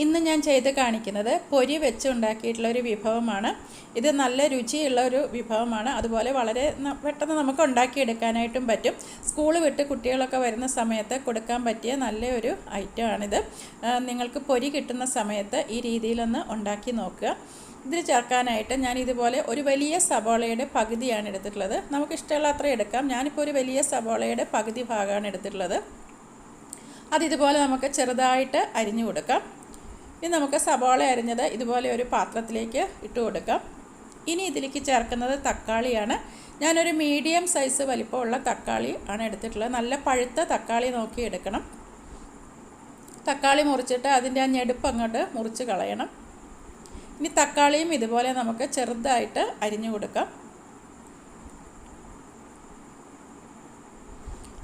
ഇന്ന് ഞാൻ ചെയ്ത് കാണിക്കുന്നത് പൊരി വെച്ച് ഉണ്ടാക്കിയിട്ടുള്ള ഒരു വിഭവമാണ്. ഇത് നല്ല രുചിയുള്ള ഒരു വിഭവമാണ്. അതുപോലെ വളരെ പെട്ടെന്ന് നമുക്ക് ഉണ്ടാക്കിയെടുക്കാനായിട്ടും പറ്റും. സ്കൂൾ വിട്ട് കുട്ടികളൊക്കെ വരുന്ന സമയത്ത് കൊടുക്കാൻ പറ്റിയ നല്ലൊരു ഐറ്റമാണിത്. ആണിത് നിങ്ങൾക്ക് പൊരി കിട്ടുന്ന സമയത്ത് ഈ രീതിയിലൊന്ന് ഉണ്ടാക്കി നോക്കുക. ഇതിൽ ചേർക്കാനായിട്ട് ഞാൻ ഇതുപോലെ ഒരു വലിയ സബോളയുടെ പകുതിയാണ് എടുത്തിട്ടുള്ളത്. നമുക്ക് ഇഷ്ടമുള്ള അത്ര എടുക്കാം. ഞാനിപ്പോൾ ഒരു വലിയ സബോളയുടെ പകുതി ഭാഗമാണ് എടുത്തിട്ടുള്ളത്. അത് ഇതുപോലെ നമുക്ക് ചെറുതായിട്ട് അരിഞ്ഞു കൊടുക്കാം. ഇനി നമുക്ക് സവാള അരിഞ്ഞത് ഇതുപോലെ ഒരു പാത്രത്തിലേക്ക് ഇട്ട് കൊടുക്കാം. ഇനി ഇതിലേക്ക് ചേർക്കുന്നത് തക്കാളിയാണ്. ഞാനൊരു മീഡിയം സൈസ് വലിപ്പമുള്ള തക്കാളി ആണ് എടുത്തിട്ടുള്ളത്. നല്ല പഴുത്ത തക്കാളി നോക്കി എടുക്കണം. തക്കാളി മുറിച്ചിട്ട് അതിന്റെ ആ ഞെടുപ്പ് അങ്ങോട്ട് മുറിച്ച് കളയണം. ഇനി തക്കാളിയും ഇതുപോലെ നമുക്ക് ചെറുതായിട്ട് അരിഞ്ഞു കൊടുക്കാം.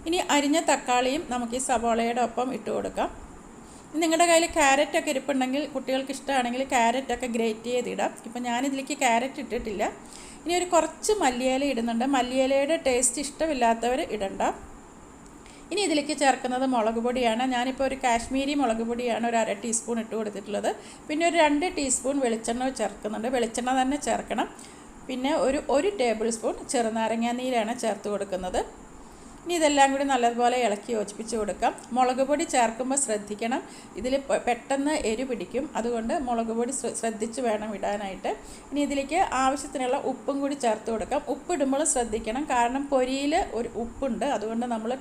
ഇനി അരിഞ്ഞ തക്കാളിയും നമുക്ക് ഈ സവാളയുടെ ഒപ്പം ഇട്ട് കൊടുക്കാം. നിങ്ങളുടെ കയ്യിൽ ക്യാരറ്റൊക്കെ ഇരിപ്പുണ്ടെങ്കിൽ കുട്ടികൾക്ക് ഇഷ്ടമാണെങ്കിൽ ക്യാരറ്റൊക്കെ ഗ്രേറ്റ് ചെയ്തിടാം. ഇപ്പം ഞാനിതിലേക്ക് ക്യാരറ്റ് ഇട്ടിട്ടില്ല. ഇനി ഒരു കുറച്ച് മല്ലിയില ഇടുന്നുണ്ട്. മല്ലിയിലയുടെ ടേസ്റ്റ് ഇഷ്ടമില്ലാത്തവർ ഇടണ്ട. ഇനി ഇതിലേക്ക് ചേർക്കുന്നത് മുളക് പൊടിയാണ്. ഞാനിപ്പോൾ ഒരു കാശ്മീരി മുളക് പൊടിയാണ് ഒരു അര ടീസ്പൂൺ ഇട്ട് കൊടുത്തിട്ടുള്ളത്. പിന്നെ ഒരു രണ്ട് ടീസ്പൂൺ വെളിച്ചെണ്ണ ചേർക്കുന്നുണ്ട്. വെളിച്ചെണ്ണ തന്നെ ചേർക്കണം. പിന്നെ ഒരു ഒരു ടേബിൾ സ്പൂൺ ചെറുനാരങ്ങാ നീരാണ് ചേർത്ത് കൊടുക്കുന്നത്. ഇനി ഇതെല്ലാം കൂടി നല്ലതുപോലെ ഇളക്കി യോജിപ്പിച്ച് കൊടുക്കാം. മുളക് പൊടി ചേർക്കുമ്പോൾ ശ്രദ്ധിക്കണം. ഇതിൽ പെട്ടെന്ന് എരി പിടിക്കും. അതുകൊണ്ട് മുളക് പൊടി ശ്രദ്ധിച്ച് വേണം ഇടാനായിട്ട്. ഇനി ഇതിലേക്ക് ആവശ്യത്തിനുള്ള ഉപ്പും കൂടി ചേർത്ത് കൊടുക്കാം. ഉപ്പിടുമ്പോൾ ശ്രദ്ധിക്കണം. കാരണം പൊരിയിൽ ഒരു ഉപ്പുണ്ട്. അതുകൊണ്ട് നമ്മൾ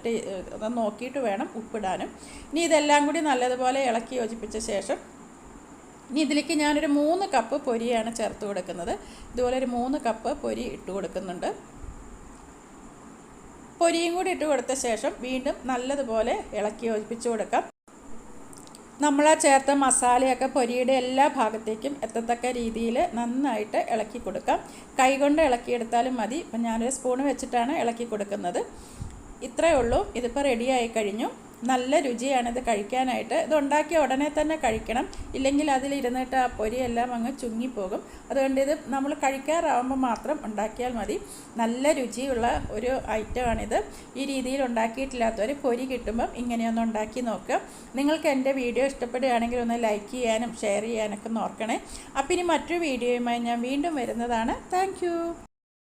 നോക്കിയിട്ട് വേണം ഉപ്പിടാനും ഇനി ഇതെല്ലാം കൂടി നല്ലതുപോലെ ഇളക്കി യോജിപ്പിച്ച ശേഷം ഇനി ഇതിലേക്ക് ഞാനൊരു മൂന്ന് കപ്പ് പൊരിയാണ് ചേർത്ത് കൊടുക്കുന്നത്. ഇതുപോലെ ഒരു മൂന്ന് കപ്പ് പൊരി ഇട്ട് കൊടുക്കുന്നുണ്ട്. പൊരിയും കൂടി ഇട്ട് കൊടുത്ത ശേഷം വീണ്ടും നല്ലതുപോലെ ഇളക്കി യോജിപ്പിച്ച് കൊടുക്കാം. നമ്മൾ ആ ചേർത്ത മസാലയൊക്കെ പൊരിയുടെ എല്ലാ ഭാഗത്തേക്കും എത്തത്തക്ക രീതിയിൽ നന്നായിട്ട് ഇളക്കി കൊടുക്കാം. കൈകൊണ്ട് ഇളക്കിയെടുത്താലും മതി. ഇപ്പം ഞാനൊരു സ്പൂൺ വെച്ചിട്ടാണ് ഇളക്കി കൊടുക്കുന്നത്. ഇത്രയേ ഉള്ളൂ. ഇതിപ്പോൾ റെഡിയായി കഴിഞ്ഞു. നല്ല രുചിയാണ് ഇത് കഴിക്കാനായിട്ട്. ഇത് ഉണ്ടാക്കിയ ഉടനെ തന്നെ കഴിക്കണം. ഇല്ലെങ്കിൽ അതിലിരുന്നിട്ട് ആ പൊരിയെല്ലാം അങ്ങ് ചുങ്ങിപ്പോകും. അതുകൊണ്ട് ഇത് നമ്മൾ കഴിക്കാറാവുമ്പോൾ മാത്രം ഉണ്ടാക്കിയാൽ മതി. നല്ല രുചിയുള്ള ഒരു ഐറ്റമാണിത്. ഈ രീതിയിൽ ഉണ്ടാക്കിയിട്ടില്ലാത്തവർ പൊരി കിട്ടുമ്പം ഇങ്ങനെയൊന്ന് ഉണ്ടാക്കി നോക്കുക നിങ്ങൾക്ക് എന്റെ വീഡിയോ ഇഷ്ടപ്പെടുകയാണെങ്കിൽ ഒന്ന് ലൈക്ക് ചെയ്യാനും ഷെയർ ചെയ്യാനൊക്കെ നോക്കണേ അപ്പം ഇനി മറ്റൊരു വീഡിയോയുമായി ഞാൻ വീണ്ടും വരുന്നതാണ്. താങ്ക്